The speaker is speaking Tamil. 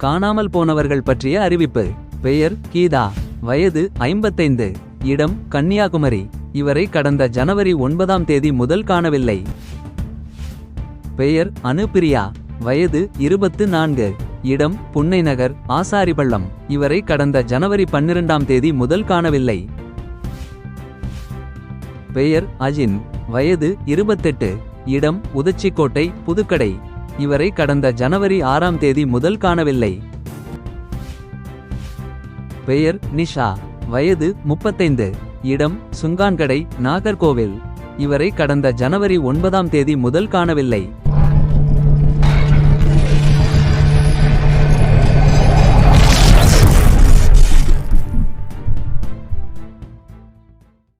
காணாமல் போனவர்கள் பற்றிய அறிவிப்பு. பெயர் கீதா. வயது ஐம்பத்தைந்து. இடம் கன்னியாகுமரி. இவரை கடந்த ஜனவரி ஒன்பதாம் தேதி முதல் காணவில்லை. பெயர் அனுப்பிரியா வயது இருபத்து நான்கு. இடம் புன்னை நகர் ஆசாரிபள்ளம். இவரை கடந்த ஜனவரி பன்னிரெண்டாம் தேதி முதல் காணவில்லை. பெயர் அஜின். வயது இருபத்தெட்டு. இடம் உதச்சிக்கோட்டை புதுக்கடை. இவரை கடந்த ஜனவரி ஆறாம் தேதி முதல் காணவில்லை. பெயர் நிஷா வயது முப்பத்தைந்து இடம் சுங்கான்கடை நாகர்கோவில். இவரை கடந்த ஜனவரி ஒன்பதாம் தேதி முதல் காணவில்லை.